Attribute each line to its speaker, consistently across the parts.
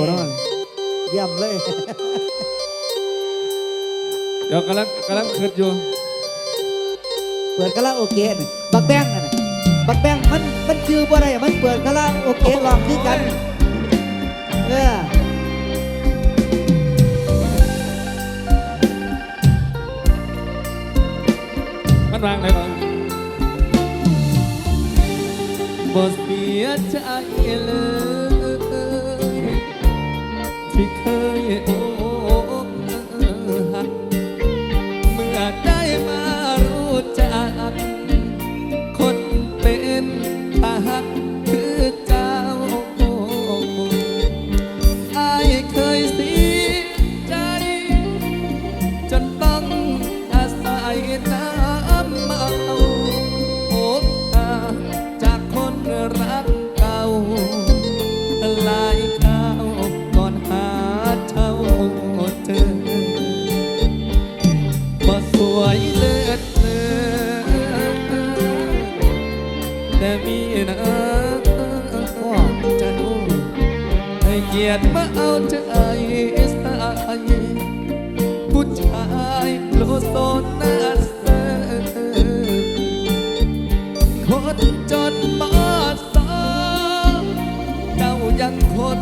Speaker 1: บ่นอนเยี่ยมเลย
Speaker 2: เดี๋ยวกำลังกำลังคิดอยู่
Speaker 1: เปิดคาราโอเกะนี่บักแบงน่ะนะบักแบงมันมันชื่อบ่ได้มันเปิดคาราโอเกะลองคือกันเออ
Speaker 2: มันวางไหนบ้างบ่เสียใจเลย ที่เเกียรติมาเอาใจใส่ผู้ชายโลโซนน่าเสือคนจนมาสองเจ้ายังคน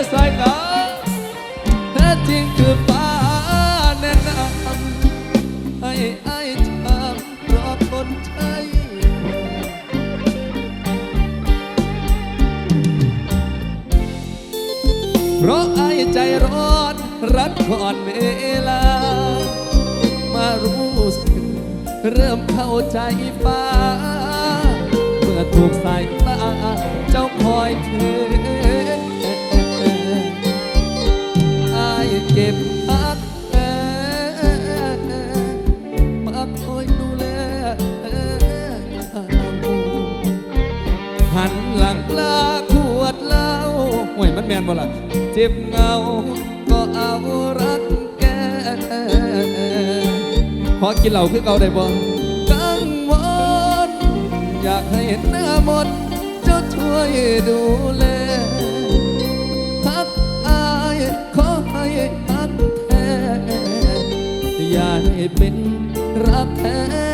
Speaker 2: ส่กันเด้อใส่กันแท้จริงคือฟ้าแนะนำให้ไอ้ทำรอคนใช้เพราะไอ้ใจร้อนรัดก่อนเวลา มารู้สึกเริ่มเข้าใจฟ้า เมื่อถูกสาย พักแมาคอยดูแลหันหลังลาขวดเหล้าห่วยมันแมนบ่ล่ะเจ็บเงา ก็เอารักแกพอกินเหล้าคือเก่าได้บ่กังวลอยากให้เห็นหน้ามนต์เจ้าช่วยดูแล เป็นรักแท้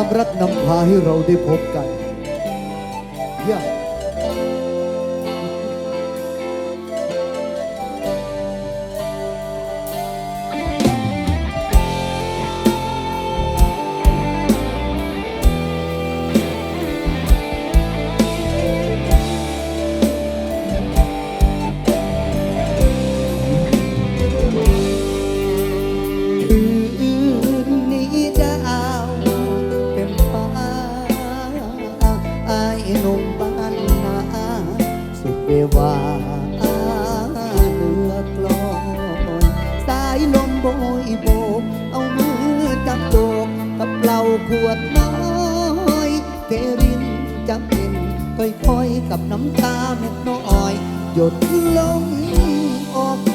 Speaker 2: ควา
Speaker 1: มรักนำพาให้เราได้พบกัน ขวดน้อยเทรินจำเป็นค่อยๆกับน้ำตาเม็ดน้อย หยดลงออก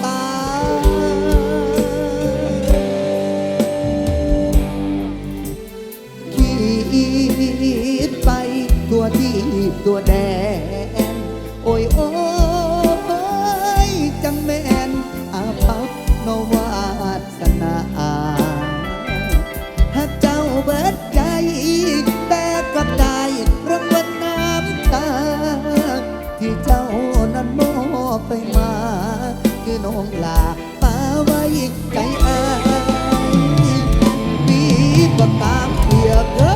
Speaker 1: ไปมา คือน้องลาป้าไว้ใจอายปีก็ตามเพียบเด้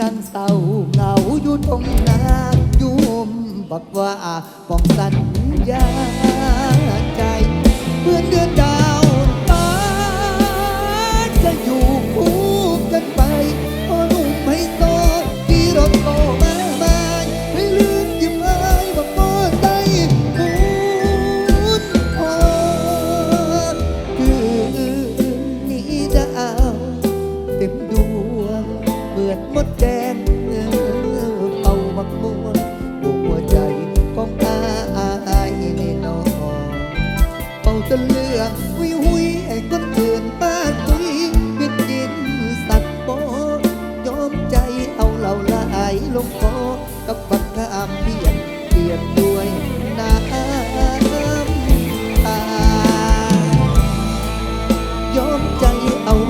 Speaker 1: นั่งเศร้าเหงาอยู่ตรงนายุ่มบักว่าป้องสัญญาใจเพื่อนเดือนด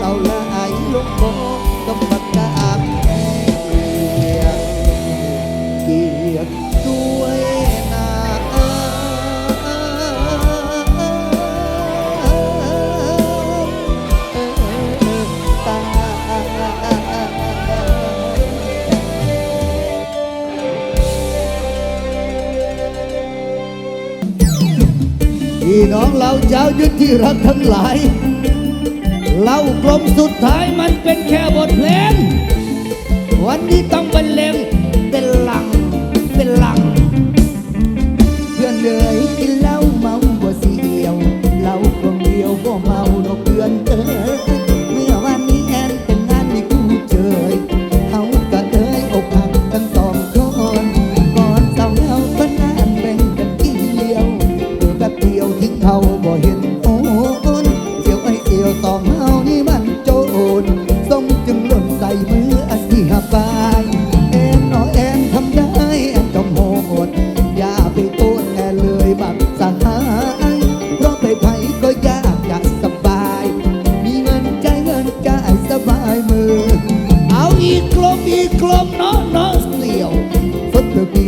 Speaker 1: เอาละไอลงโบต้องประกาศเกียรเกียรด้วยนาตาพี่น้องเราเจ้ายึดที่รักทั้งหลาย เล่ากลมสุดท้ายมันเป็นแค่บทเพลง วันนี้ต้องบรรเลงเป็นหลัก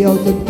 Speaker 1: out the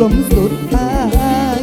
Speaker 1: ลมสุดท้าย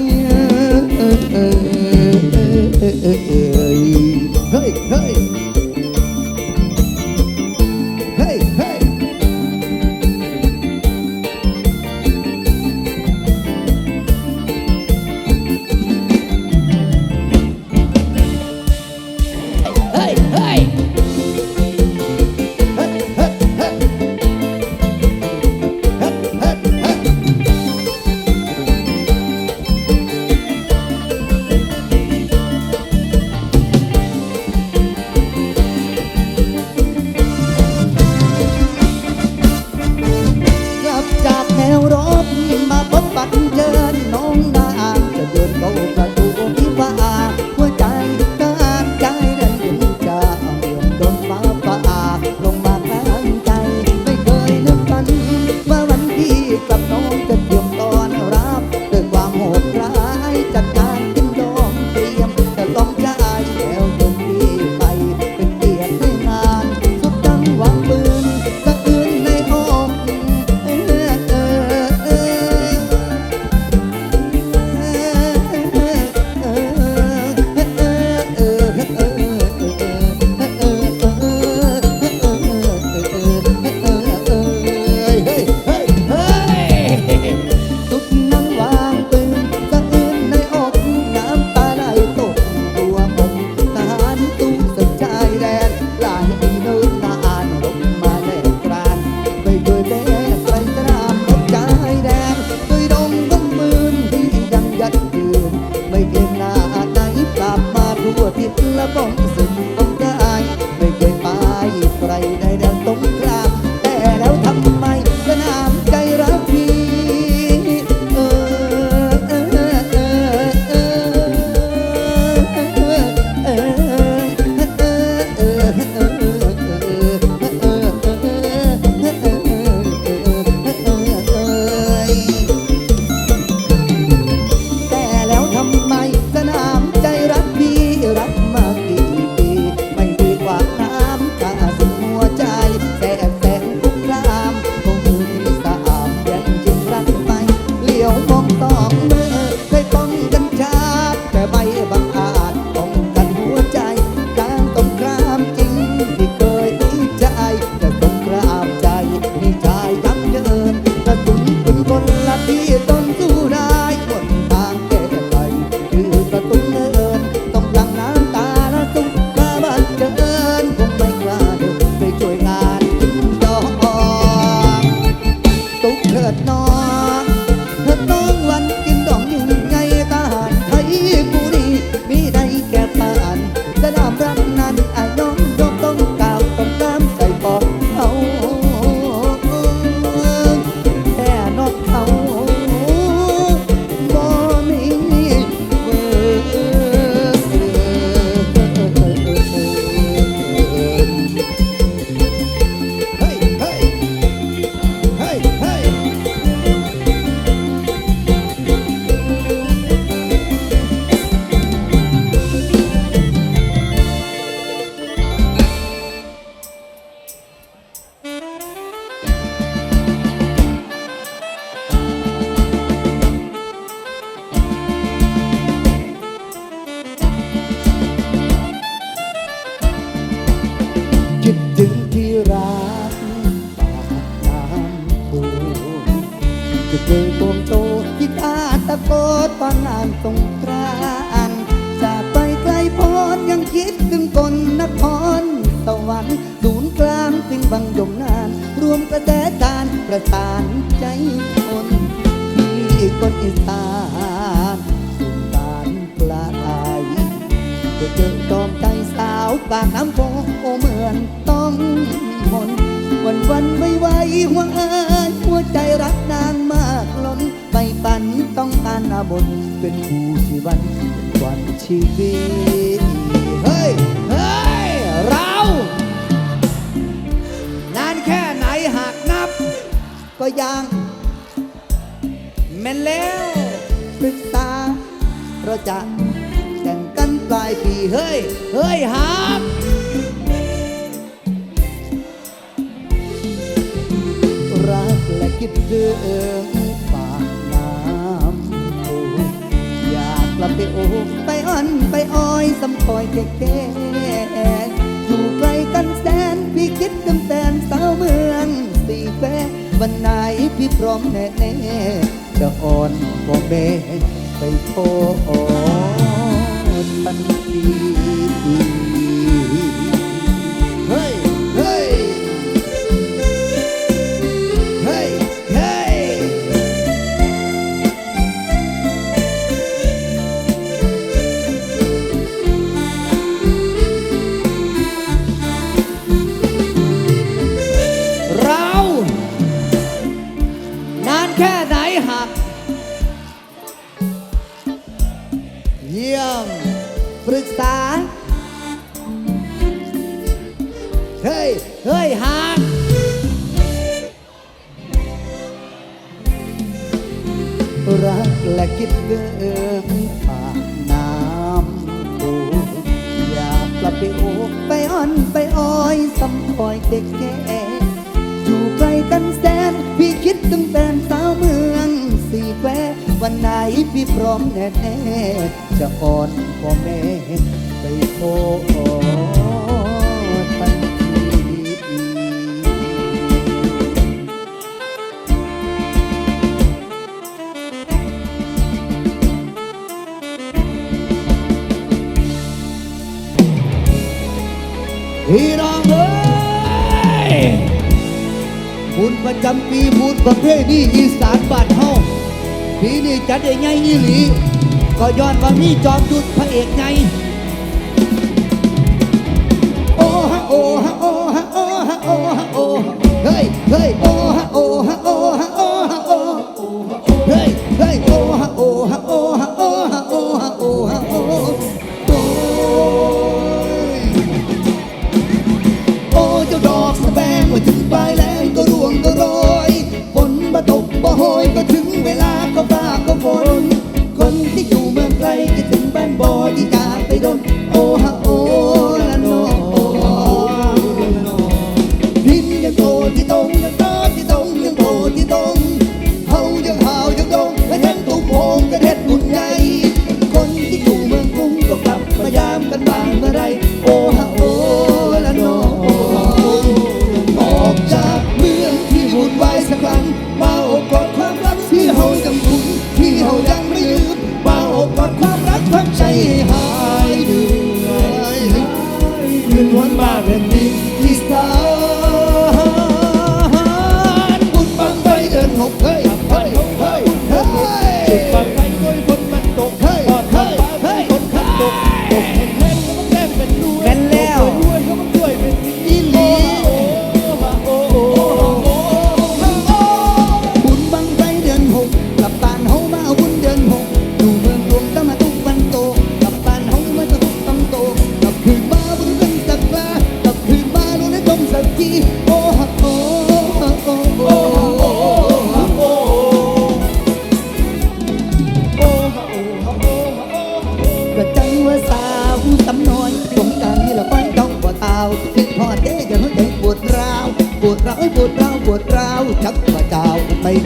Speaker 1: 别拉帮。 ใจคนที่คนอีสานสุนทานปลายจะเจอจอมใจสาวปากน้ำโพโอเหมือนต้องมนวันวันไม่ไหวห่วงเอ้ยหัวใจรักนางมากล้นไปฝันต้องการอาบนเป็นคู่ชีวันเป็นวันชีวิตเฮ้ยเฮ้ย ก็ยัง แม่นแล้วปรึกษาเราจะแต่งกันปลายปี เฮ้ย เฮ้ยฮักรักและคิดถึงปากน้ำโออยากกลับไปโอบไปอ้อนไปอ้อยสำคอยแก่อยู่ไกลกันแสน พี่คิดถึงแฟนสาวเมืองสี่แคว วันไหนพี่พร้อมแน่ๆจะอ่อนก็แม่ไปโทษมันดี ปากน้ำโขงอยากกลับไปโอบไปอ้อนไปอ้อยสำคอยเด็กแก่อยู่ไกลกันแสน พี่คิดถึงแฟนสาวเมืองสี่แคววันไหนพี่พร้อมแน่ๆจะอ่อนพ่อแม่ไปโท พี่น้องเอ้ยบุญประจำปีบุญประเภทนี้อีสานบานเฮาปีนี้จัดได้ไงอีหลี ก็ย้อนว่ามีจอมยุทธพระเอกไงโอ้ฮะโอ้ฮะโอ้ฮะโอ้ฮะโอ้ฮะโอ้เฮ้ยเฮ้ยโอ้ ยก็ถึงเวลาก็ฟ้าก็ฝนคนที่อยู่เมืองไกลก็ถึงบ้านบอที่จาไปโดนโอ้ฮะโอ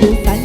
Speaker 1: ดูใสแ